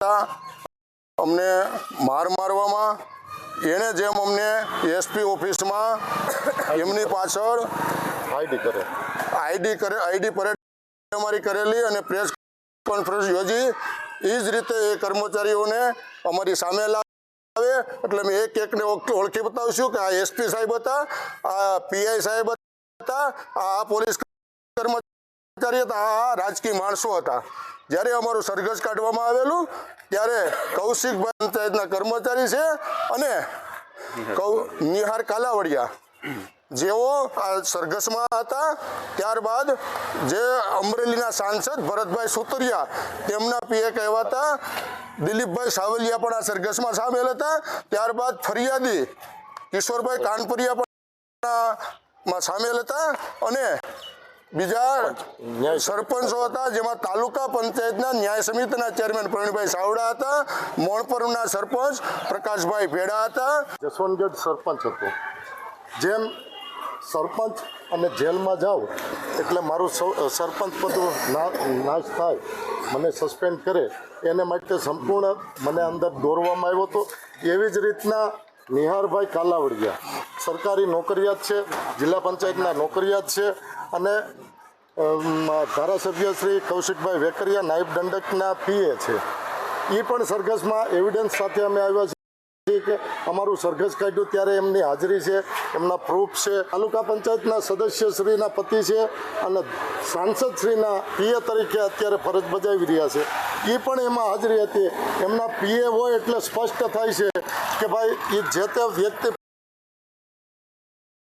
અમને માર મારવામાં એણે જેમ અમને એસપી ઓફિસમાં એમની પાછળ આઈડી કરે. આઈડી કરે આઈડી પરેડ અમારી કરેલી અને પ્રેસ કોન્ફરન્સ યોજી. એ જ રીતે એ કર્મચારીઓને અમારી સામે લાવે. એટલે અમે એક એકને ઓળખી બતાવીશું કે આ એસપી સાહેબ હતા આ પીઆઈ સાહેબ હતા આ પોલીસ કર્મચારી હતા આ રાજકીય માણસો હતા. જ્યારે અમારું સરઘસ કાઢવામાં આવેલું, ત્યારે કૌશિક પંચાયતના કર્મચારી છે અને કૌ, નિહાર કાલાવડિયા. જેઓ આ સરઘસમાં હતા, ત્યારબાદ જે અમરેલીના સાંસદ ભરતભાઈ સુતરિયા, તેમના પીએ કહેવાતા દિલીપભાઈ સાવલિયા પણ આ સરઘસમાં સામેલ હતા. ત્યારબાદ ફરિયાદી કિશોરભાઈ કાનપુરિયા પણ સામેલ હતા અને બીજા સરપંચો હતા, જેમાં તાલુકા પંચાયતના ન્યાય સમિતિના ચેરમેન પ્રવીણભાઈ સાવડા હતા મોણપરના સરપંચ પ્રકાશભાઈ ભેડા હતા. જસવંતગઢ સરપંચ હતો. જેમ સરપંચ અને જેલમાં જાઓ, એટલે મારું સરપંચ પદ નાશ થાય. મને સસ્પેન્ડ કરે. એને માટે સંપૂર્ણ મને અંદર દોરવામાં આવ્યો હતો. એવી જ રીતના નિહારભાઈ કાલાવડિયા. સરકારી નોકરિયાત છે, જિલ્લા પંચાયતના નોકરિયાત છે. અને ધારાસભ્ય શ્રી કૌશિકભાઈ વેકરિયા નાયબ દંડકના પીએ છે. એ પણ સરઘસમાં એવિડન્સ સાથે અમે આવ્યા છીએ કે અમારું સરઘસ કાઢ્યું ત્યારે એમની હાજરી છે, એમના પ્રૂફ છે. તાલુકા પંચાયતના સદસ્ય શ્રીના પતિ છે અને સાંસદ શ્રીના પીએ તરીકે અત્યારે ફરજ બજાવી રહ્યા છે. એ પણ એમાં હાજરી હતી. એમના પીએ હોય એટલે સ્પષ્ટ થાય છે કે ભાઈ એ જે તે વ્યક્તિ